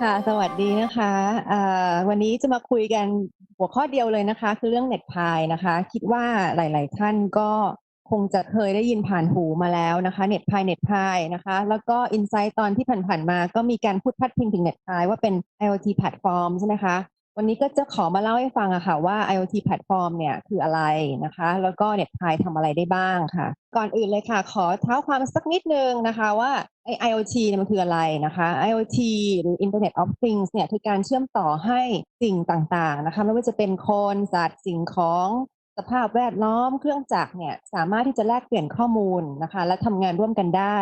ค่ะ สวัสดีนะคะวันนี้จะมาคุยกันหัวข้อเดียวเลยนะคะ คือเรื่องเน็ตพายนะคะ คิดว่าหลาย ๆ ท่านก็คงจะเคยได้ยินผ่านหูมาแล้วนะคะเน็ตพายเน็ตพายนะคะ แล้วก็อินไซต์ตอนที่ผ่านๆมา ก็มีการพูดพัดพิงถึงเน็ตพายว่าเป็น IoT แพลตฟอร์มใช่ไหมคะ วันนี้ก็จะขอมาเล่าให้ฟังอะค่ะว่า IoT แพลตฟอร์มเนี่ยคืออะไรนะคะ แล้วก็เน็ตพายทำอะไรได้บ้างค่ะ ก่อนอื่นเลยค่ะ ขอเท้าความสักนิดนึงนะคะว่าไอ IoT เนี่ยมันคืออะไรนะคะ IoT หรือ Internet of Things เนี่ยคือการเชื่อมต่อให้สิ่งต่างๆนะคะ ไม่ว่าจะเป็นคนสัตว์สิ่งของสภาพแวดล้อมเครื่องจักรเนี่ยสามารถที่จะแลกเปลี่ยนข้อมูลนะคะ และทำงานร่วมกันได้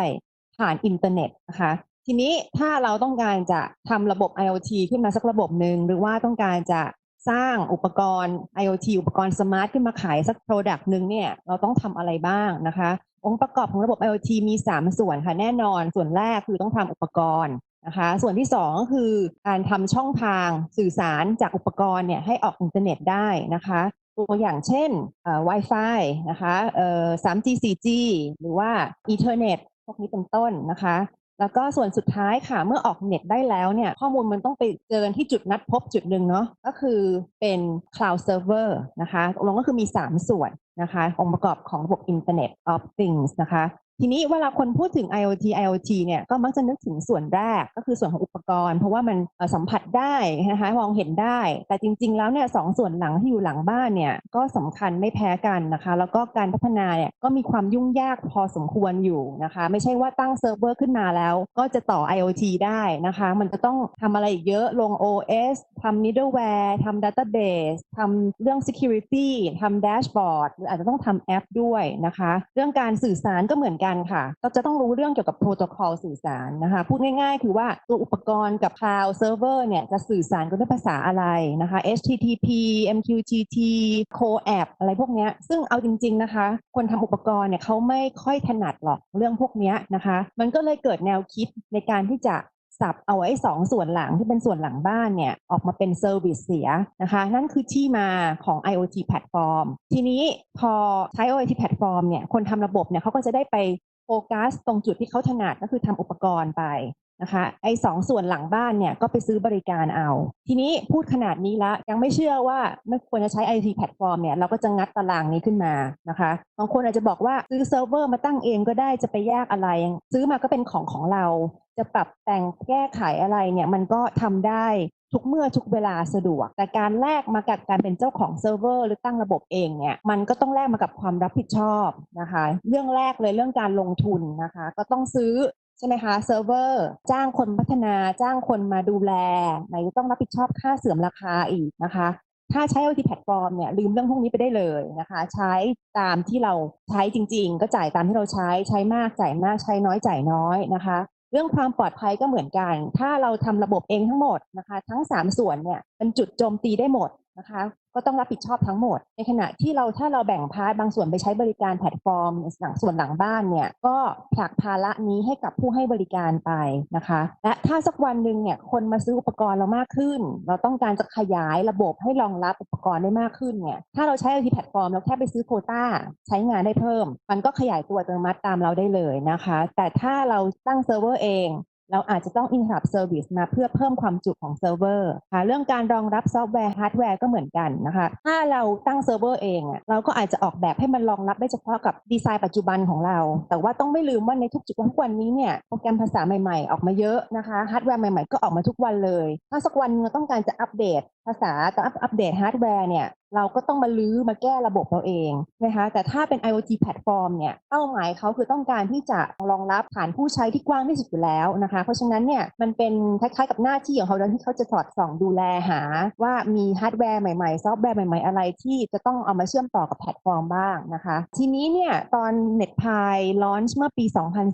ผ่านอินเทอร์เน็ตนะคะ ทีนี้ถ้าเราต้องการจะทำระบบ IoT ขึ้นมาสักระบบหนึ่งหรือว่าต้องการจะสร้างอุปกรณ์ IoT อุปกรณ์สมาร์ทขึ้นมาขายสัก Product หนึ่งเนี่ยเราต้องทำอะไรบ้างนะคะ องค์ประกอบของระบบ IoT มี 3 ส่วนค่ะแน่นอน ส่วนแรกคือต้องทำอุปกรณ์นะคะ ส่วนที่ 2 ก็คือการทำช่องทางสื่อสารจากอุปกรณ์เนี่ยให้ออกอินเทอร์เน็ตได้นะคะตัวอย่างเช่นอ่อ Wi-Fi นะคะเอ่อ 3G 4G หรือว่า Ethernet พวกนี้เป็นต้นนะคะ แล้วก็ส่วนสุดท้ายค่ะเมื่อออกเน็ตได้แล้วเนี่ยข้อมูลมันต้องไปเจอันที่จุดนัดพบจุดหนึ่งเนาะก็คือเป็น cloud server นะคะลงก็คือมี 3 ส่วนนะคะองค์ประกอบของระบบ Internet of Things นะคะ ทีนี้เวลาคนพูดถึง IoT IoT เนี่ยก็มักจะนึกถึงส่วนแรกก็คือส่วนของอุปกรณ์ เพราะว่ามันสัมผัสได้นะคะมองเห็นได้ แต่จริง ๆ แล้วเนี่ยสองส่วนหลังที่อยู่หลังบ้านเนี่ยก็สำคัญไม่แพ้กันนะคะ แล้วก็การพัฒนาเนี่ยก็มีความยุ่งยากพอสมควรอยู่นะคะ ไม่ใช่ว่าตั้งเซิร์ฟเวอร์ขึ้นมาแล้ว ก็จะต่อ IoT ได้นะคะ มันจะต้องทำอะไรอีกเยอะลง OS ทำ middleware ทำ database ทำเรื่อง security ทำ dashboard หรืออาจจะต้องทำแอปด้วยนะคะ เรื่องการสื่อสารก็เหมือนกันค่ะ ก็จะต้องรู้เรื่องเกี่ยวกับโปรโตคอลสื่อสารนะคะ พูดง่ายๆ คือว่าตัวอุปกรณ์กับ cloud server เนี่ยจะสื่อสารกันด้วยภาษาอะไรนะคะ HTTP MQTT CoAP อะไรพวกนี้ซึ่งเอาจริง ๆนะคะ คนทำอุปกรณ์เนี่ยเขาไม่ค่อยถนัดหรอกเรื่องพวกนี้นะคะ มันก็เลยเกิดแนวคิดในการที่จะสับเอาไอ้สองส่วนหลังที่เป็นส่วนหลังบ้านเนี่ย ออกมาเป็นเซอร์วิสเสียนะคะ นั่นคือที่มาของ IoT แพลตฟอร์มทีนี้พอใช้ IoT แพลตฟอร์มเนี่ย คนทำระบบเนี่ยเขาก็จะได้ไป ฟกัสตรงจุดที่เขาถนัดก็คือทำอุปกรณ์ไปนะคะไอ้สองส่วนหลังบ้านเนี่ยก็ไปซื้อบริการเอา ทีนี้พูดขนาดนี้ละยังไม่เชื่อว่าไม่ควรจะใช้ IoT แพลตฟอร์มเนี่ยเราก็จะงัดตารางนี้ขึ้นมานะคะบางคนอาจจะบอกว่าซื้อเซิร์ฟเวอร์มาตั้งเองก็ได้จะไปยากอะไร ซื้อมาก็เป็นของของเรา จะปรับแต่งแก้ไขอะไรเนี่ยมันก็ทำได้ ทุกเมื่อทุกเวลาสะดวก แต่การแลกมากับการเป็นเจ้าของเซิร์ฟเวอร์หรือตั้งระบบเองเนี่ยมันก็ต้องแลกมากับความรับผิดชอบนะคะ เรื่องแรกเลยเรื่องการลงทุนนะคะ ก็ต้องซื้อใช่ไหมคะเซิร์ฟเวอร์จ้างคนพัฒนาจ้างคนมาดูแลไหนต้องรับผิดชอบค่าเสื่อมราคาอีกนะคะ ถ้าใช้ OT แพลตฟอร์มเนี่ยลืมเรื่องพวกนี้ไปได้เลยนะคะ ใช้ตามที่เราใช้จริง ๆ ก็จ่ายตามที่เราใช้ใช้มากจ่ายมากใช้น้อยจ่ายน้อยนะคะ เรื่องความปลอดภัยก็เหมือนกัน ถ้าเราทำระบบเองทั้งหมดนะคะ ทั้ง 3 ส่วนเนี่ยเป็นจุดโจมตีได้หมด นะคะ ก็ต้องรับผิดชอบทั้งหมด ในขณะที่เราถ้าเราแบ่งพาร์ทบางส่วนไปใช้บริการแพลตฟอร์มหลังส่วนหลังบ้านเนี่ยก็ผลักภาระนี้ให้กับผู้ให้บริการไปนะคะ และถ้าสักวันหนึ่งเนี่ยคนมาซื้ออุปกรณ์เรามากขึ้น เราต้องการจะขยายระบบให้รองรับอุปกรณ์ได้มากขึ้นเนี่ยถ้าเราใช้ IoT แพลตฟอร์มเราแค่ไปซื้อโคต้าใช้งานได้เพิ่ม มันก็ขยายตัวอัตโนมัติตามเราได้เลยนะคะ แต่ถ้าเราตั้งเซิร์ฟเวอร์เอง เราอาจจะต้อง interrupt service มาเพื่อเพิ่มความจุของเซิร์ฟเวอร์ค่ะเรื่องการรองรับซอฟต์แวร์ฮาร์ดแวร์ก็เหมือนกันนะคะ ถ้าเราตั้งเซิร์ฟเวอร์เองเราก็อาจจะออกแบบให้มันรองรับได้เฉพาะกับดีไซน์ปัจจุบันของเรา แต่ว่าต้องไม่ลืมว่าในทุกจุดทุกวันนี้เนี่ยโปรแกรมภาษาใหม่ๆ ออกมาเยอะนะคะฮาร์ดแวร์ใหม่ๆ ก็ออกมาทุกวันเลย ถ้าสักวันเราต้องการจะอัปเดตภาษากับอัปเดตฮาร์ดแวร์เนี่ยเราก็ต้องมาลื้อมาแก้ระบบเราเองนะคะแต่ถ้าเป็น IoT แพลตฟอร์มเนี่ยเป้าหมายเขาคือต้องการที่จะรองรับฐานผู้ใช้ที่กว้างที่สุดอยู่แล้วนะคะ เพราะฉะนั้นเนี่ยมันเป็นคล้ายๆกับหน้าที่ของเขาที่เขาจะสอดส่องดูแลหา ว่ามีฮาร์ดแวร์ใหม่ๆ ซอฟต์แวร์ใหม่ๆ อะไรที่จะต้องเอามาเชื่อมต่อกับแพลตฟอร์มบ้างนะคะ ทีนี้เนี่ยตอน NetPie launch เมื่อปี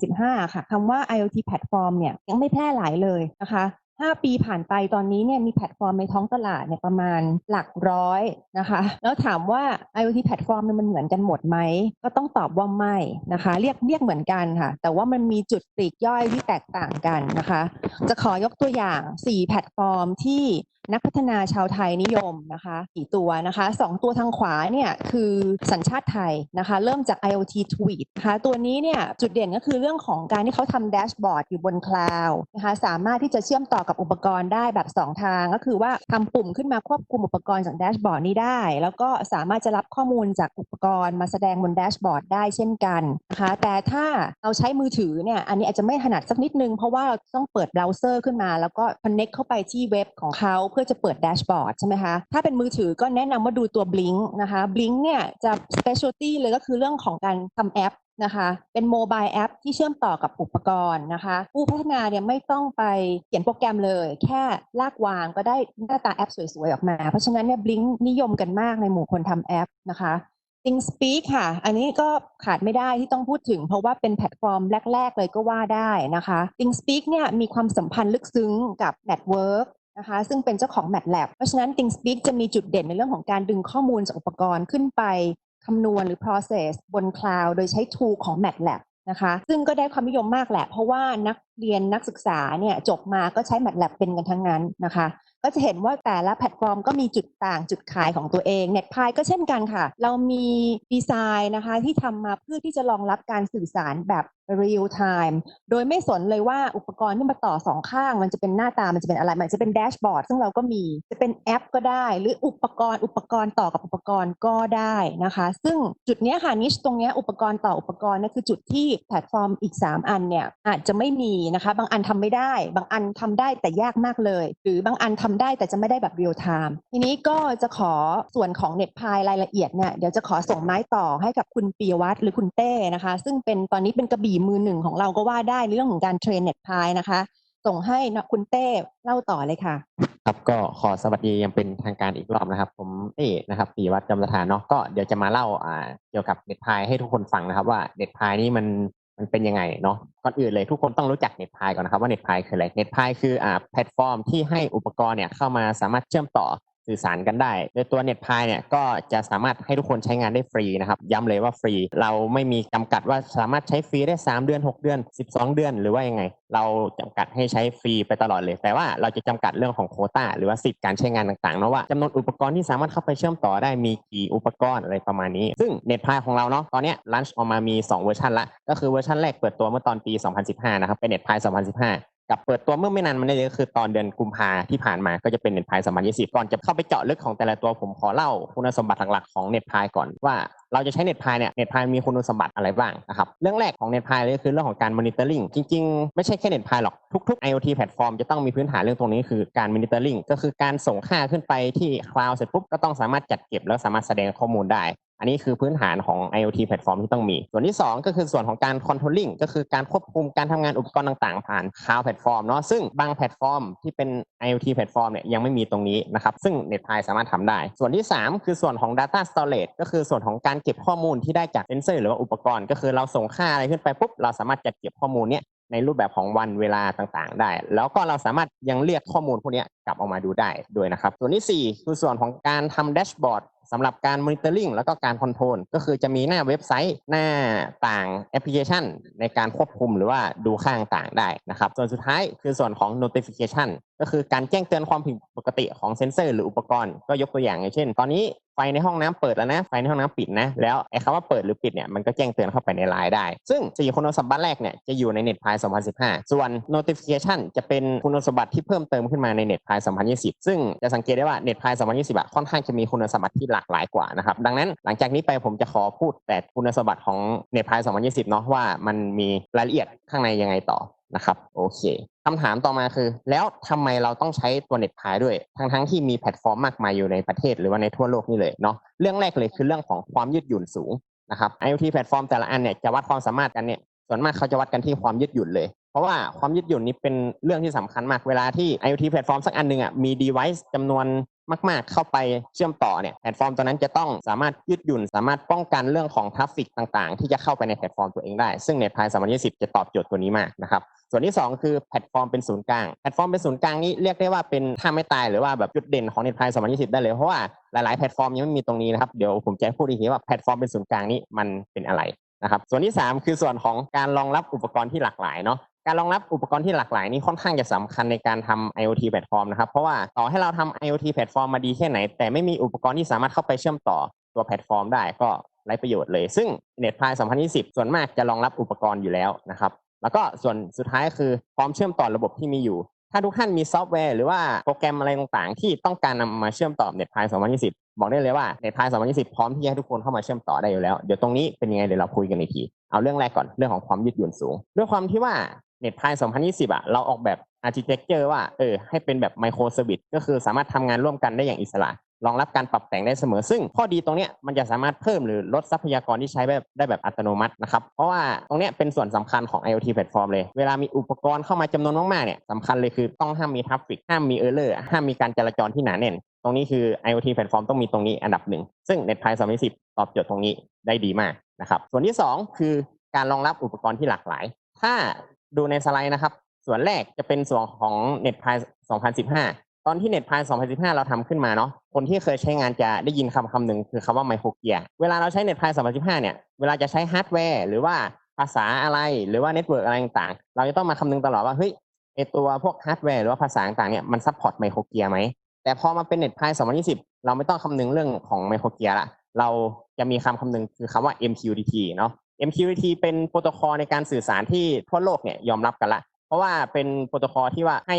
2015 ค่ะคำว่า IoT แพลตฟอร์มเนี่ยยังไม่แพร่หลายเลยนะคะ 5 ปีผ่านไปตอนนี้เนี่ยมีแพลตฟอร์มในท้องตลาดเนี่ยประมาณหลักร้อยนะคะ แล้วถามว่า IoT แพลตฟอร์มมันเหมือนกันหมดไหม ก็ต้องตอบว่าไม่นะคะ เรียกเรียกเหมือนกันค่ะ แต่ว่ามันมีจุดปลีกย่อยที่แตกต่างกันนะคะ จะขอยกตัวอย่าง 4 แพลตฟอร์มที่นักพัฒนาชาวไทยนิยมนะคะกี่ตัวนะคะสองตัวทางขวาเนี่ยคือสัญชาติไทยนะคะ เริ่มจาก IoT Tweet นะคะตัวนี้เนี่ยจุดเด่นก็คือเรื่องของการที่เขาทำแดชบอร์ดอยู่บนคลาวด์นะคะสามารถที่จะเชื่อมต่อกับอุปกรณ์ได้แบบ 2 ทางก็คือว่าทำปุ่มขึ้นมาควบคุมอุปกรณ์จากแดชบอร์ดนี้ได้ แล้วก็สามารถจะรับข้อมูลจากอุปกรณ์มาแสดงบนแดชบอร์ดได้เช่นกันนะคะแต่ถ้าเราใช้มือถือเนี่ยอันนี้อาจจะไม่ถนัดสักนิดนึง เพราะว่าเราต้องเปิดเบราว์เซอร์ขึ้นมา แล้วก็ connect เข้าไปที่เว็บของเขาเพื่อจะเปิดแดชบอร์ดใช่ไหมคะถ้าเป็นมือถือก็แนะนำว่าดูตัว Blink นะคะ Blink เนี่ยจะ specialty เลยก็คือเรื่องของการทำแอป นะคะ เป็นโมบายแอปที่เชื่อมต่อกับอุปกรณ์นะคะ ผู้พัฒนาเนี่ยไม่ต้องไปเขียนโปรแกรมเลย แค่ลากวางก็ได้หน้าตาแอปสวยๆออกมา เพราะฉะนั้นเนี่ยบลิงนิยมกันมากในหมู่คนทำแอปนะคะ ThinkSpeak ค่ะ อันนี้ก็ขาดไม่ได้ที่ต้องพูดถึง เพราะว่าเป็นแพลตฟอร์มแรก ๆ เลยก็ว่าได้นะคะ ThinkSpeak เนี่ยมีความสัมพันธ์ลึกซึ้งกับ Network นะคะซึ่งเป็นเจ้าของ MATLAB เพราะฉะนั้น ThinkSpeak จะมีจุดเด่นในเรื่องของการดึงข้อมูลจากอุปกรณ์ขึ้นไป คำนวณหรือ process บน cloud โดยใช้ tool ของ MATLAB นะคะ ซึ่งก็ได้ความนิยมมากแหละ เพราะว่านักเรียนนักศึกษาเนี่ยจบมาก็ใช้ MATLAB เป็นกันทั้งนั้นนะคะ ก็จะเห็นว่าแต่ละแพลตฟอร์มก็มีจุดต่างจุดขายของตัวเอง NetPy ก็เช่นกันค่ะ เรามีดีไซน์นะคะที่ทำมาเพื่อที่จะรองรับการสื่อสารแบบ real time โดยไม่สนเลยว่าอุปกรณ์ที่มาต่อสองข้าง มันจะเป็นหน้าตามันจะเป็นอะไร มันจะเป็นแดชบอร์ดซึ่งเราก็มีจะเป็นแอปก็ได้ หรืออุปกรณ์อุปกรณ์ต่อกับอุปกรณ์ก็ได้นะคะ ซึ่งจุดเนี้ยค่ะนิชตรงเนี้ยอุปกรณ์ต่ออุปกรณ์นั่นคือจุดที่แพลตฟอร์มอีก 3 อันเนี่ยอาจจะไม่มีนะคะ บางอันทำไม่ได้ บางอันทำได้แต่ยากมากเลย หรือบางอันทำได้แต่จะไม่ได้แบบ real time ทีนี้ก็จะขอส่วนของ Net พายรายละเอียดเนี่ยเดี๋ยวจะขอส่งไม้ต่อให้กับคุณปียวัฒน์หรือคุณเต้นะคะ ซึ่งเป็นตอนนี้เป็นกระบี่มือหนึ่งของเราก็ว่าได้ในเรื่องของการเทรน Net พายนะคะ ส่งให้นะคุณเต้เล่าต่อเลยค่ะครับก็ขอสวัสดียังเป็นทางการอีกรอบนะครับ ผมเต้นะครับปีวัฒน์จำสถานเนาะก็เดี๋ยวจะมาเล่าอ่าเกี่ยวกับเน็ตพายให้ทุกคนฟังนะครับ ว่าเน็ตพายนี่มัน มันเป็นยังไงเนาะก่อนอื่นเลยทุกคนต้องรู้จักเน็ตพายก่อนนะครับว่าเน็ตพายคืออะไรเน็ตพายคืออ่าแพลตฟอร์มที่ให้อุปกรณ์เนี่ยเข้ามาสามารถเชื่อมต่อ สื่อสารกันได้โดยตัวเน็ตพายเนี่ยก็จะสามารถให้ทุกคนใช้งานได้ฟรีนะครับ ย้ำเลยว่าฟรี เราไม่มีจำกัดว่าสามารถใช้ฟรีได้ 3 เดือน 6 เดือน 12 เดือน หรือว่ายังไง เราจำกัดให้ใช้ฟรีไปตลอดเลย แต่ว่าเราจะจำกัดเรื่องของโคต้าหรือว่าสิทธิ์การใช้งานต่างๆนะว่าจำนวนอุปกรณ์ที่สามารถเข้าไปเชื่อมต่อได้มีกี่อุปกรณ์อะไรประมาณนี้ ซึ่งเน็ตพายของเราเนาะตอนนี้ลันช์ออกมามี 2 เวอร์ชันละก็คือเวอร์ชันแรกเปิดตัวเมื่อตอนปี 2015 นะครับเป็นเน็ตพาย2015 กับเปิดตัวเมื่อไม่นานมานี้ก็คือตอนเดือนกุมภาที่ผ่านมาก็จะเป็นเน็ตพาย2020ก่อนจะเข้าไปเจาะลึกของแต่ละตัวผมขอเล่าคุณสมบัติหลักๆของเน็ตพายก่อนว่าเราจะใช้เน็ตพายเนี่ยเน็ตพายมีคุณสมบัติอะไรบ้างนะครับเรื่องแรกของเน็ตพายเลยคือเรื่องของการมอนิเตอร์ลิงจริงๆ ไม่ใช่แค่เน็ตพายหรอกทุกๆ IoT แพลตฟอร์มจะต้องมีพื้นฐานเรื่องตรงนี้คือการมอนิเตอร์ลิงก็คือการส่งค่าขึ้นไปที่คลาวด์เสร็จปุ๊บก็ต้องสามารถจัดเก็บแล้วสามารถแสดงข้อมูลได้ นนี้คือพื้นฐานของ IoT แพลตฟอร์มที่ต้องมี ส่วนที่ 2 ก็คือส่วนของการ controlling ก็คือการควบคุมการทำงานอุปกรณ์ต่างๆ ผ่าน cloud แพลตฟอร์มเนาะซึ่งบางแพลตฟอร์มที่เป็น IoT แพลตฟอร์มเนี่ยยังไม่มีตรงนี้นะครับซึ่ง NetPy สามารถทำได้ ส่วนที่ 3 คือส่วนของ data storage ก็คือส่วนของการเก็บข้อมูลที่ได้จากเซนเซอร์หรือว่าอุปกรณ์ ก็คือเราส่งค่าอะไรขึ้นไปปุ๊บเราสามารถจัดเก็บข้อมูลเนี่ย ในรูปแบบของวันเวลาต่างๆ ได้ แล้วก็เราสามารถยังเรียกข้อมูลพวกนี้กลับออกมาดูได้ด้วยนะครับ ส่วนที่ 4 คือส่วนของการทำแดชบอร์ดสำหรับการมอนิเตอร์ลิงแล้วก็การคอนโทรลก็คือจะมีหน้าเว็บไซต์หน้าต่างแอปพลิเคชัน ในการควบคุมหรือว่าดูค่างต่างได้นะครับ ส่วนสุดท้ายคือส่วนของ notification ก็คือการแจ้งเตือนความผิดปกติของเซนเซอร์หรืออุปกรณ์ก็ยกตัวอย่างอย่างเช่น ตอนนี้ ไฟในห้องน้ำเปิดแล้วนะ ไฟในห้องน้ำปิดนะ แล้วไอ้คำว่าเปิดหรือปิดเนี่ยมันก็แจ้งเตือนเข้าไปในไลน์ได้ ซึ่ง 4 คุณสมบัติแรกเนี่ยจะอยู่ใน NetPy 2015 ส่วน notification จะเป็นคุณสมบัติที่เพิ่มเติมขึ้นมาใน NetPy 2020 ซึ่งจะสังเกตได้ว่า NetPy 2020อะค่อนข้างจะมีคุณสมบัติที่หลากหลายกว่านะครับ ดังนั้นหลังจากนี้ไปผมจะขอพูดแต่คุณสมบัติของ NetPy 2020 เนาะว่ามันมีรายละเอียดข้างในยังไงต่อ นะครับโอเคคำถามต่อมาคือ แล้วทำไมเราต้องใช้ตัว NetPy ด้วย ทั้งทั้งที่มีแพลตฟอร์มมากมายอยู่ในประเทศหรือว่าในทั่วโลกนี่เลยเนาะเรื่องแรกเลยคือเรื่องของความยืดหยุ่นสูงนะครับ IoT แพลตฟอร์มแต่ละอันเนี่ยจะวัดความสามารถกันเนี่ยส่วนมากเขาจะวัดกันที่ความยืดหยุ่นเลย เพราะว่าความยืดหยุ่นนี้เป็นเรื่องที่สำคัญมากเวลาที่ IoT แพลตฟอร์มสักอันหนึ่งอะมี device จำนวน มาก ๆ เข้าไปเชื่อมต่อเนี่ยแพลตฟอร์มตัวนั้นจะต้องสามารถยืดหยุ่น สามารถป้องกันเรื่องของทราฟฟิกต่าง ๆ ที่จะเข้าไปในแพลตฟอร์มตัวเองได้ ซึ่ง NetPy 2020จะตอบโจทย์ตัวนี้มากนะครับส่วนที่ 2 คือแพลตฟอร์มเป็นศูนย์กลางแพลตฟอร์มเป็นศูนย์กลางนี้เรียกได้ว่าเป็นท่าไม่ตายหรือว่าแบบจุดเด่นของ NetPy 2020ได้เลยเพราะว่าหลาย ๆ แพลตฟอร์มยังไม่มีตรงนี้นะครับเดี๋ยวผมจะพูดอีกทีว่าแพลตฟอร์มเป็นศูนย์กลางนี้มันเป็นอะไรนะครับส่วนที่ 3 คือส่วนของการรองรับอุปกรณ์ที่หลากหลายเนาะ การรองรับอุปกรณ์ที่หลากหลายนี่ค่อนข้างจะสำคัญในการทำ IoT แพลตฟอร์มนะครับ เพราะว่าต่อให้เราทำ IoT แพลตฟอร์มมาดีแค่ไหน แต่ไม่มีอุปกรณ์ที่สามารถเข้าไปเชื่อมต่อตัวแพลตฟอร์มได้ก็ไร้ประโยชน์เลย ซึ่ง NetPy 2020 ส่วนมากจะรองรับอุปกรณ์อยู่แล้วนะครับ แล้วก็ส่วนสุดท้ายคือพร้อมเชื่อมต่อระบบที่มีอยู่ ถ้าทุกท่านมีซอฟต์แวร์หรือว่าโปรแกรมอะไรต่างๆ ที่ต้องการนำมาเชื่อมต่อ NetPie 2020 บอกได้เลยว่า NetPie 2020 พร้อมที่จะให้ทุกคนเข้ามาเชื่อมต่อได้อยู่แล้ว เดี๋ยวตรงนี้เป็นยังไงเดี๋ยวเราคุยกันอีกที เอาเรื่องแรกก่อนเรื่องของความยืดหยุ่นสูง ด้วยความที่ว่า NetPie 2020อะเราออกแบบ architecture ว่าเออให้เป็นแบบ micro service ก็คือสามารถทำงานร่วมกันได้อย่างอิสระรองรับการปรับแต่งได้เสมอ ซึ่งข้อดีตรงเนี้ยมันจะสามารถเพิ่มหรือลดทรัพยากรที่ใช้แบบได้แบบอัตโนมัตินะครับ เพราะว่าตรงเนี้ยเป็นส่วนสำคัญของ IoT platform เลย เวลามีอุปกรณ์เข้ามาจำนวนมากๆเนี่ยสำคัญเลยคือต้องห้ามมีทราฟฟิก ห้ามมีเออร์เลอร์ ห้ามมีการจราจรที่หนาแน่น ตรงนี้คือ IoT platform ต้องมีตรงนี้อันดับหนึ่ง ซึ่ง NetPie 2010 ตอบโจทย์ตรงนี้ได้ดีมากนะครับ ส่วนที่ 2 คือการรองรับอุปกรณ์ที่หลากหลาย ถ้า ดูในสไลด์นะครับ ส่วนแรกจะเป็นส่วนของ n e t p i 2015 ตอนที่ n e t p i 2015 เราทำขึ้นมาเนาะคนที่เคยใช้งานจะได้ยินคำคำหนึ่งคือคำว่าไมโครเกียร์เวลาเราใช้ n e t p i 2015 เนี่ยเวลาจะใช้ฮาร์ดแวร์หรือว่าภาษาอะไรหรือว่าเน็ตเวิร์กอะไรต่างๆ เราจะต้องมาคำนึงตลอดว่าเฮ้ยไอตัวพวกฮาร์ดแวร์หรือว่าภาษาต่างๆเนี่ยมันซัพพอร์ตไมโครเกียร์ไหมแต่พอมาเป็น NetPie 2020 เราไม่ต้องคำนึงเรื่องของไมโครเกียร์ละ เราจะมีคำคำนึงคือคำว่า MQTT เนาะ MQTT เป็นโปรโตคอลในการสื่อสารที่ทั่วโลกเนี่ยยอมรับกันละ เพราะว่าเป็นโปรโตคอลที่ว่าให้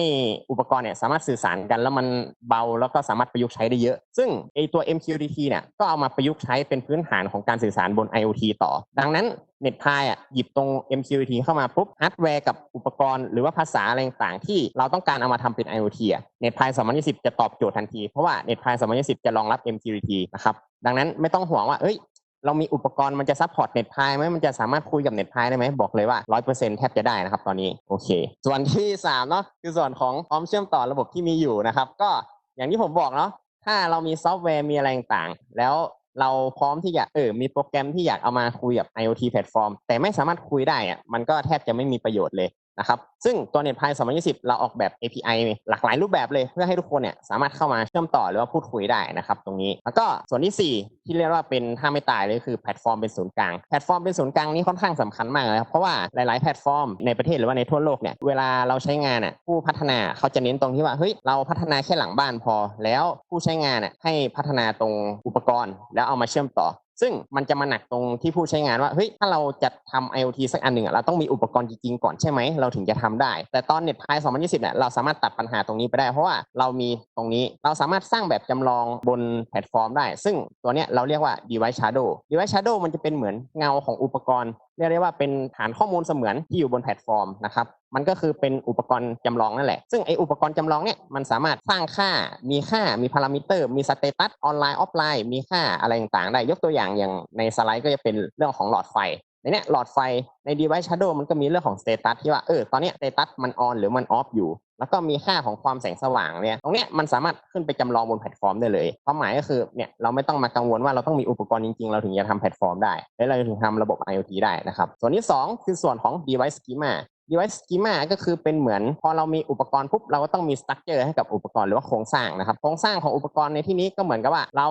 อุปกรณ์เนี่ยสามารถสื่อสารกันแล้วมันเบาแล้วก็สามารถประยุกต์ใช้ได้เยอะ ซึ่งไอตัว MQTT เนี่ยก็เอามาประยุกต์ใช้เป็นพื้นฐานของการสื่อสารบน IoT ต่อ ดังนั้น n e t p i อะหยิบตรง MQTT เข้ามาปุ๊บฮาร์ดแวร์กับอุปกรณ์หรือว่าภาษาอะไรต่างๆ ที่เราต้องการเอามาทำเป็น IoT อะ n e t p i 2020 จะตอบโจทย์ทันที เพราะว่า n e t p i 2020 จะรองรับ MQTT นะครับดังนั้นไม่ต้องห่วงว่าเอ้ย เรามีอุปกรณ์มันจะซัพพอร์ตเน็ตพายไหมมันจะสามารถคุยกับเน็ตพายได้ไหมบอกเลยว่า100%แทบจะได้นะครับตอนนี้โอเค ส่วนที่3เนาะคือส่วนของพร้อมเชื่อมต่อระบบที่มีอยู่นะครับก็อย่างที่ผมบอกเนาะถ้าเรามีซอฟต์แวร์มีอะไรต่างๆ แล้วเราพร้อมที่จะเออมีโปรแกรมที่อยากเอามาคุยกับ IoT แพลตฟอร์มแต่ไม่สามารถคุยได้อะมันก็แทบจะไม่มีประโยชน์เลย นะครับซึ่งตัว NetPie 2020 เราออกแบบ API หลากหลายรูปแบบเลย เพื่อให้ทุกคนเนี่ยสามารถเข้ามาเชื่อมต่อหรือว่าพูดคุยได้นะครับตรงนี้ แล้วก็ส่วนที่ 4 ที่เรียกว่าเป็นท่าไม่ตายเลยคือแพลตฟอร์มเป็นศูนย์กลาง แพลตฟอร์มเป็นศูนย์กลางนี้ค่อนข้างสำคัญมากเลยครับเพราะว่าหลาย ๆ แพลตฟอร์มในประเทศหรือว่าในทั่วโลกเนี่ยเวลาเราใช้งานอะผู้พัฒนาเขาจะเน้นตรงที่ว่าเฮ้ยเราพัฒนาแค่หลังบ้านพอ แล้วผู้ใช้งานอะให้พัฒนาตรงอุปกรณ์ แล้วเอามาเชื่อมต่อ ซึ่งมันจะมาหนักตรงที่ผู้ใช้งานว่าเฮ้ยถ้าเราจะทำ IoT สักอันหนึ่งเราต้องมีอุปกรณ์จริงๆก่อนใช่ไหมเราถึงจะทำได้ แต่ตอนเน็ตพาย2020เนี่ยเราสามารถตัดปัญหาตรงนี้ไปได้เพราะว่าเรามีตรงนี้เราสามารถสร้างแบบจำลองบนแพลตฟอร์มได้ ซึ่งตัวเนี้ยเราเรียกว่า Device Shadow Device Shadow มันจะเป็นเหมือนเงาของอุปกรณ์ เรียกได้ว่าเป็นฐานข้อมูลเสมือนที่อยู่บนแพลตฟอร์มนะครับมันก็คือเป็นอุปกรณ์จำลองนั่นแหละ ซึ่งไออุปกรณ์จำลองเนี่ยมันสามารถสร้างค่า มีค่า มีพารามิเตอร์ มีสเตตัสออนไลน์ออฟไลน์ มีค่าอะไรต่างๆ ได้ ยกตัวอย่างอย่างในสไลด์ก็จะเป็นเรื่องของหลอดไฟ ในเนี้ยหลอดไฟใน device shadow มันก็มีเรื่องของสเตตัสที่ว่าเออตอนเนี้ยสเตตัสมันออนหรือมันออฟอยู่ แล้วก็มีค่าของความแสงสว่างเนี่ยตรงเนี้ยมันสามารถขึ้นไปจำลองบนแพลตฟอร์มได้เลยความหมายก็คือเนี่ยเราไม่ต้องมากังวลว่าเราต้องมีอุปกรณ์จริงๆ เราถึงจะทำแพลตฟอร์มได้และเราถึงทำระบบ IoT ได้นะครับส่วนที่ 2 คือส่วนของ device schema device schema ก็คือเป็นเหมือน พอเรามีอุปกรณ์ปุ๊บเราก็ต้องมี structure ให้กับอุปกรณ์หรือว่าโครงสร้างนะครับโครงสร้างของอุปกรณ์ในที่นี้ก็เหมือนกับว่า เรา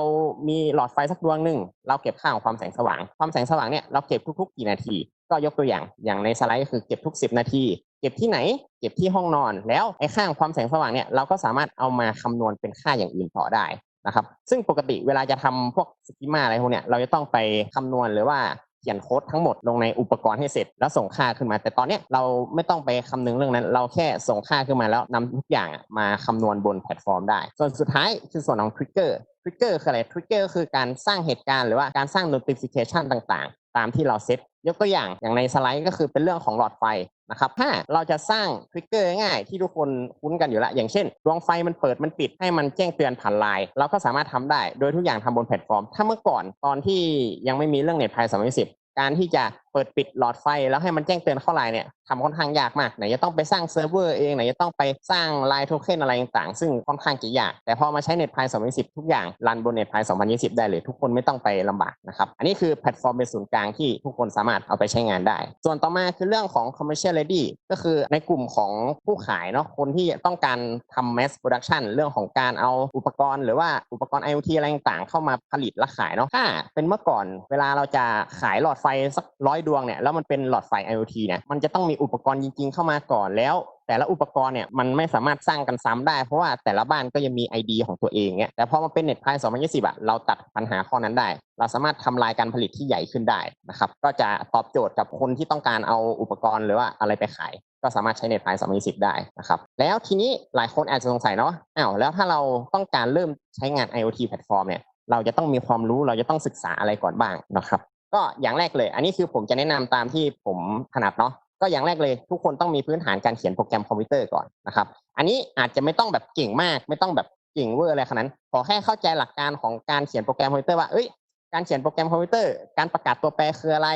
มีหลอดไฟสักดวงหนึ่งเราเก็บค่าของความแสงสว่าง ความแสงสว่างเนี่ยเราเก็บทุกๆกี่นาที ก็ยกตัวอย่างอย่างในสไลด์ก็คือเก็บทุก 10 นาที เก็บที่ไหน เก็บที่ห้องนอน แล้วไอ้ค่าของความแสงสว่างเนี่ยเราก็สามารถเอามาคำนวณเป็นค่าอย่างอื่นต่อได้นะครับซึ่งปกติเวลาจะทำพวกสกิมาอะไรพวกเนี้ยเราจะต้องไปคำนวณหรือว่า ขียนโค้ดทั้งหมดลงในอุปกรณ์ให้เสร็จ แล้วส่งค่าขึ้นมา แต่ตอนนี้เราไม่ต้องไปคำนึงเรื่องนั้น เราแค่ส่งค่าขึ้นมาแล้วนำทุกอย่างมาคำนวณบนแพลตฟอร์มได้ ส่วนสุดท้ายคือส่วนของทริกเกอร์ ทริกเกอร์คืออะไรทริกเกอร์คือการสร้างเหตุการณ์หรือว่าการสร้าง notification ต่างๆ ตามที่เราเซตยกตัวอย่างอย่างในสไลด์ก็คือเป็นเรื่องของหลอดไฟนะครับถ้าเราจะสร้างทริกเกอร์ง่ายที่ทุกคนคุ้นกันอยู่แล้วอย่างเช่นดวงไฟมันเปิดมันปิดให้มันแจ้งเตือนผ่านไลน์เราก็สามารถทำได้ โดยทุกอย่างทำบนแพลตฟอร์ม ถ้าเมื่อก่อนตอนที่ยังไม่มีเรื่องเน็ตไพ2010การที่จะ เปิดปิดหลอดไฟแล้วให้มันแจ้งเตือนเข้าไลน์เนี่ยทำค่อนข้างยากมากไหนจะต้องไปสร้างเซิร์ฟเวอร์เองไหนจะต้องไปสร้างไลน์โทเค็นอะไรต่างๆ ซึ่งค่อนข้างจะยาก แต่พอมาใช้ NetPie 2010ทุกอย่างรันบน NetPie 2020 ได้เลย ทุกคนไม่ต้องไปลำบากนะครับ อันนี้คือแพลตฟอร์มเป็นศูนย์กลางที่ทุกคนสามารถเอาไปใช้งานได้ ส่วนต่อมาคือเรื่องของ commercial ready ก็คือในกลุ่มของผู้ขายเนาะคนที่ต้องการทำ mass production เรื่องของการเอาอุปกรณ์หรือว่าอุปกรณ์ IoT อะไรต่างๆ เข้ามาผลิตและขายเนาะถ้าเป็นเมื่อก่อนเวลาเราจะขายหลอดไฟสักร้อยดวงเนี่ยแล้วมันเป็นหลอดไฟ IoT เนี่ยมันจะต้องมีอุปกรณ์จริง ๆ เข้ามาก่อนแล้ว แต่ละอุปกรณ์เนี่ยมันไม่สามารถสร้างกันซ้ำได้ เพราะว่าแต่ละบ้านก็ยังมี ID ของตัวเองเนี่ยแต่พอมาเป็น NetPie 2020อะเราตัดปัญหาข้อนั้นได้ เราสามารถทำลายการผลิตที่ใหญ่ขึ้นได้นะครับก็จะตอบโจทย์กับคนที่ต้องการเอาอุปกรณ์หรือว่าอะไรไปขายก็สามารถใช้ NetPie 2020 ได้นะครับ แล้วทีนี้หลายคนอาจจะสงสัยเนาะอ้าวแล้วถ้าเราต้องการเริ่มใช้งาน IoT แพลตฟอร์มเนี่ยเราจะต้องมีความรู้เราจะต้องศึกษาอะไรก่อนบ้างนะครับ ก็อย่างแรกเลย อันนี้คือผมจะแนะนำตามที่ผมถนัดเนาะก็อย่างแรกเลยทุกคนต้องมีพื้นฐานการเขียนโปรแกรมคอมพิวเตอร์ก่อนนะครับ อันนี้อาจจะไม่ต้องแบบเก่งมาก ไม่ต้องแบบเก่งเวอร์อะไรขนาดนั้นขอแค่เข้าใจหลักการของการเขียนโปรแกรมคอมพิวเตอร์ว่าเอ้ยการเขียนโปรแกรมคอมพิวเตอร์ การประกาศตัวแปรคืออะไร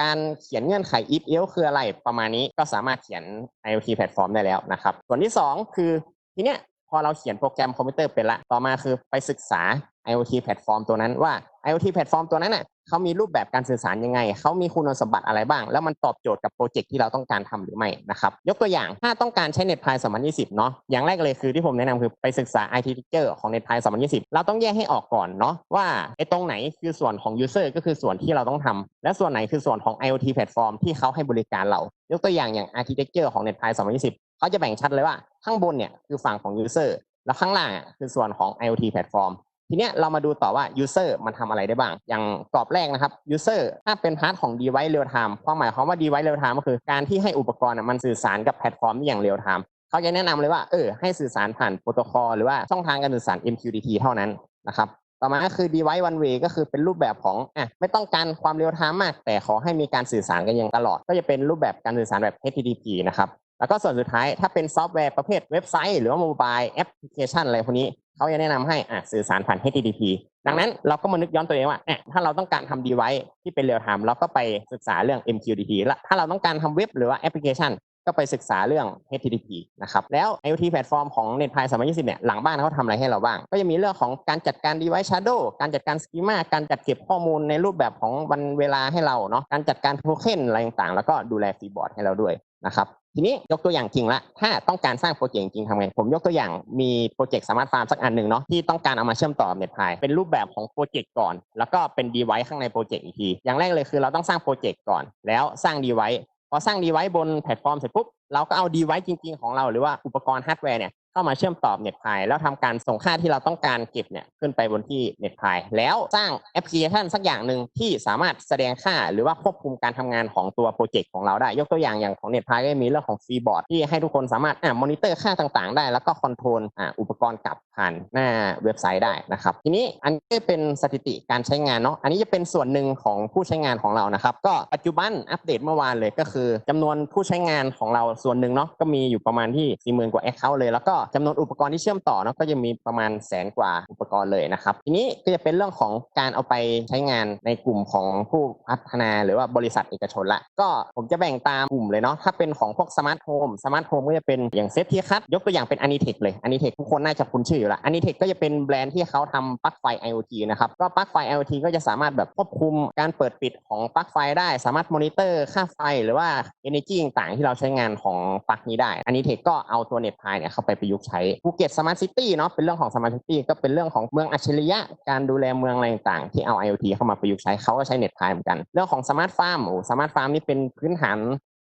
การเขียนเงื่อนไข if else คืออะไรประมาณนี้ก็สามารถเขียน IoT แพลตฟอร์มได้แล้วนะครับส่วนที่สองคือทีเนี้ยพอเราเขียนโปรแกรมคอมพิวเตอร์เป็นละ ต่อมาคือไปศึกษา IoT แพลตฟอร์มตัวนั้นว่า IoT แพลตฟอร์มตัวนั้นน่ะเขามีรูปแบบการสื่อสารยังไง เขามีคุณสมบัติอะไรบ้าง แล้วมันตอบโจทย์กับโปรเจกต์ที่เราต้องการทำหรือไม่นะครับ ยกตัวอย่าง ถ้าต้องการใช้ NetPie 2020เนาะ อย่างแรกเลยคือที่ผมแนะนำคือไปศึกษา Architecture ของ NetPie 2020เราต้องแยกให้ออกก่อนเนาะว่าไอ้ตรงไหนคือส่วนของ User ก็คือส่วนที่เราต้องทำและส่วนไหนคือส่วนของ IoT แพลตฟอร์มที่เขาให้บริการเรา ยกตัวอย่างอย่าง Architecture ของ NetPie 2020เขาจะแบ่งชัดเลยว่าข้างบนเนี่ยคือฝั่งของ User แล้วข้างล่างคือส่วนของ IoT แพลตฟอร์ม ทีเนี้ยเรามาดูต่อว่า user มันทำอะไรได้บ้าง อย่างกรอบแรกนะครับ user ถ้าเป็นพาร์ทของ device real time ความหมายความว่า device real time ก็คือการที่ให้อุปกรณ์อะมันสื่อสารกับแพลตฟอร์มอย่าง real time เขาจะแนะนำเลยว่าเออให้สื่อสารผ่านโปรโตคอลหรือว่าช่องทางการสื่อสาร MQTT เท่านั้นนะครับต่อมาก็คือ device one way ก็คือเป็นรูปแบบของอะไม่ต้องการความเร็ว time มาก แต่ขอให้มีการสื่อสารกันอย่างตลอด ก็จะเป็นรูปแบบการสื่อสารแบบ HTTP นะครับแล้วก็ส่วนสุดท้ายถ้าเป็นซอฟต์แวร์ประเภทเว็บไซต์ หรือว่าโมบายแอปพลิเคชันอะไรพวกนี้ เขาจะแนะนำให้อะสื่อสารผ่าน HTTP ดังนั้นเราก็มานึกย้อนตัวเองว่าเนี่ยถ้าเราต้องการทำ device ที่เป็นเรียลไทม์เราก็ไปศึกษาเรื่อง MQTT และถ้าเราต้องการทำเว็บหรือว่าแอปพลิเคชันก็ไปศึกษาเรื่อง HTTP นะครับ แล้ว IoT แพลตฟอร์มของ NetPie 2020 เนี่ย หลังบ้านเขาทำอะไรให้เราบ้าง ก็จะมีเรื่องของการจัดการ device shadow การจัดการ schema การจัดเก็บข้อมูลในรูปแบบของวันเวลาให้เราเนาะ การจัดการโทเค็นอะไรต่างๆ แล้วก็ดูแลฟรีบอร์ดให้เราด้วยนะครับ ทีนี้ยกตัวอย่างจริงละ ถ้าต้องการสร้างโปรเจกต์จริงทำไง ผมยกตัวอย่างมีโปรเจกต์สามารถฟาร์มสักอันหนึ่งเนาะที่ต้องการเอามาเชื่อมต่อเน็ตพายเป็นรูปแบบของโปรเจกต์ก่อน แล้วก็เป็นดีไวท์ข้างในโปรเจกต์อีกที อย่างแรกเลยคือเราต้องสร้างโปรเจกต์ก่อน แล้วสร้างดีไวท์พอสร้างดีไวท์บนแพลตฟอร์มเสร็จปุ๊บเราก็เอาดีไวท์จริง ๆ ของเราหรือว่าอุปกรณ์ฮาร์ดแวร์เนี่ย เข้ามาเชื่อมต่อ NetPie แล้วทำการส่งค่าที่เราต้องการเก็บเนี่ยขึ้นไปบนที่ NetPie แล้วสร้างแอปพลิเคชันสักอย่างหนึ่งที่สามารถแสดงค่าหรือว่าควบคุมการทำงานของตัวโปรเจกต์ของเราได้ ยกตัวอย่างอย่างของ NetPie ก็มีเรื่องของฟรีบอร์ดที่ให้ทุกคนสามารถอ่ามอนิเตอร์ค่าต่างๆ ได้ แล้วก็คอนโทรลอ่าอุปกรณ์กลับผ่านหน้าเว็บไซต์ได้นะครับทีนี้อันนี้เป็นสถิติการใช้งานเนาะอันนี้จะเป็นส่วนหนึ่งของผู้ใช้งานของเรานะครับก็ปัจจุบันอัปเดตเมื่อวานเลยก็คือจำนวนผู้ใช้งานของเราส่วนหนึ่งเนาะก็มีอยู่ประมาณที่40,000กว่า Account เลยแล้วก็จำนวนอุปกรณ์ที่เชื่อมต่อเนาะก็จะมีประมาณแสนกว่าอุปกรณ์เลยนะครับ ทีนี้ก็จะเป็นเรื่องของการเอาไปใช้งานในกลุ่มของผู้พัฒนาหรือว่าบริษัทเอกชนละ ก็ผมจะแบ่งตามกลุ่มเลยเนาะถ้าเป็นของพวกสมาร์ทโฮมสมาร์ทโฮมก็จะเป็นอย่างเซฟที่คัดยกตัวอย่างเป็น Anitech เลย Anitech ทุกคนน่าจะคุ้นชื่ออยู่ละ Anitech ก็จะเป็นแบรนด์ที่เขาทำปลั๊กไฟ IoT นะครับก็ปลั๊กไฟ IoT ก็จะสามารถแบบควบคุมการเปิดปิดของปลั๊กไฟได้ สามารถมอนิเตอร์ค่าไฟหรือว่า energy ต่างๆ ที่เราใช้งานของปลั๊กนี้ได้ Anitech ก็เอาตัว NetPie เนี่ยเข้าไปประยุกต์ใช้ภูเก็ตสมาร์ทซิตี้เนาะเป็นเรื่องของสมาร์ทซิตี้ก็เป็นเรื่องของเมืองอัจฉริยะ การดูแลเมืองอะไรต่างๆที่เอา IoT เข้ามาประยุกต์ใช้เขาก็ใช้เน็ตพายเหมือนกัน เรื่องของสมาร์ทฟาร์มโอ้ Smart Farm นี่เป็นพื้นฐาน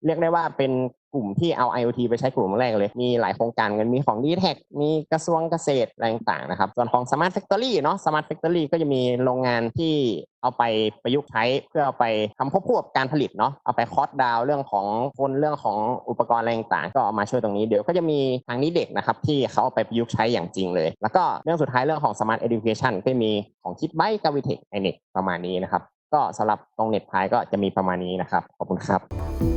เรียกได้ว่าเป็นกลุ่มที่เอา IoT ไปใช้กลุ่มแรกเลย มีหลายโครงการกันมีของ d t แทมีกระทรวงเกษตรอะไรต่างๆนะครับ ส่วนของ Smart Factory เนาะ Smart Factory ก็จะมีโรงงานที่เอาไปประยุกต์ใช้เพื่อเอาไปทำควบคู่กับการผลิตเนาะ เอาไปคอสดาวเรื่องของคนเรื่องของอุปกรณ์อะไรต่างๆ ก็เอามาช่วยตรงนี้ เดี๋ยวก็จะมีทางนี้เด็กนะครับที่เขาเอาไปประยุกต์ใช้อย่างจริงเลย แล้วก็เรื่องสุดท้ายเรื่องของ Smart Education ก็มีของคิดไบกับวิเทคไอเน็ประมาณนี้นะครับ ก็สำหรับตรงเน็ตพายก็จะมีประมาณนี้นะครับ ขอบคุณครับ